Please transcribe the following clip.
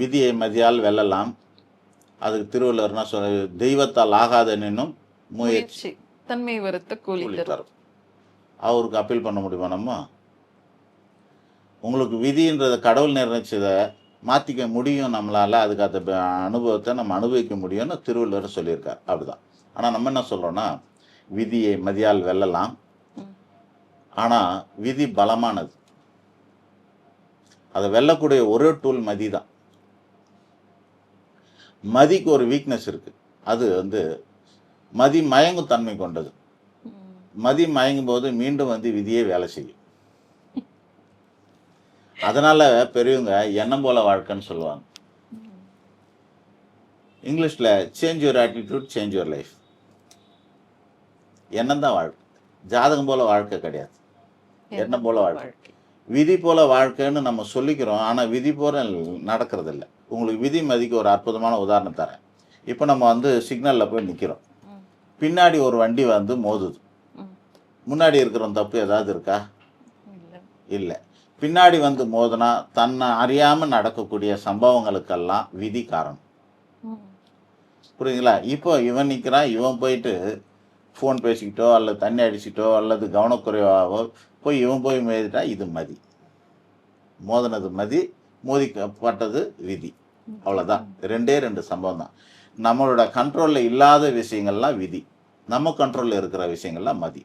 விதியை மதியால் வெல்லலாம். அதுக்கு திருவள்ளுவர்னா சொல் தெய்வத்தால் ஆகாதெனும் முயற்சி. முயற்சி. தன்மை வருத்த கூலி தரும். அவருக்கு அப்பீல் பண்ண முடியுமா நம்ம? உங்களுக்கு விதின்றத கடவுள் நிர்ணயிச்சதை மாற்றிக்க முடியும் நம்மளால் அதுக்கு அந்த அனுபவத்தை நம்ம அனுபவிக்க முடியும்னு திருவள்ளுவர் சொல்லியிருக்கார். அப்படிதான். ஆனால் நம்ம என்ன சொல்கிறோன்னா விதியை மதியால் வெல்லலாம். ஆனால் விதி பலமானது. அதை வெல்லக்கூடிய ஒரே டூல் மதி தான் மதிக்கு ஒரு வீக்னஸ் இருக்கு. அது வந்து மதி மயங்கும் தன்மை கொண்டது. மதி மயங்கும் போது மீண்டும் வந்து விதியே வேலை செய்யும். அதனால பெரியவங்க எண்ணம் போல வாழ்க்கைன்னு சொல்லுவாங்க. இங்கிலீஷில் change your attitude change your life எண்ணம் தான் வாழ்க்கை. ஜாதகம் போல வாழ்க்கை கிடையாது. எண்ணம் போல வாழ்க்கை. விதி போல வாழ்க்கைன்னு நம்ம சொல்லிக்கிறோம் ஆனால் விதி போல நடக்கிறது இல்லை உங்களுக்கு விதி மதிக்கு ஒரு அற்புதமான உதாரணம் தரேன் இப்போ நம்ம வந்து சிக்னலில் போய் நிற்கிறோம். பின்னாடி ஒரு வண்டி வந்து மோதுது. முன்னாடி இருக்கிற தப்பு ஏதாவது இருக்கா இல்ல. பின்னாடி வந்து மோதினா தன்னை அறியாமல் நடக்கக்கூடிய சம்பவங்களுக்கெல்லாம் விதி காரணம். புரியுதுங்களா இப்போ இவன் நிற்கிறான் இவன் போயிட்டு ஃபோன் பேசிக்கிட்டோ அல்லது தண்ணி அடிச்சிட்டோ அல்லது கவனக்குறைவாகவோ போய் இவன் போய் மோதிட்டா இது மதி. மோதினது மதி மோதிக்கப்பட்டது விதி. அவ்வளோதான் ரெண்டே ரெண்டு சம்பவம் தான். நம்மளோட கண்ட்ரோலில் இல்லாத விஷயங்கள்லாம் விதி. நம்ம கண்ட்ரோலில் இருக்கிற விஷயங்கள்லாம் மதி.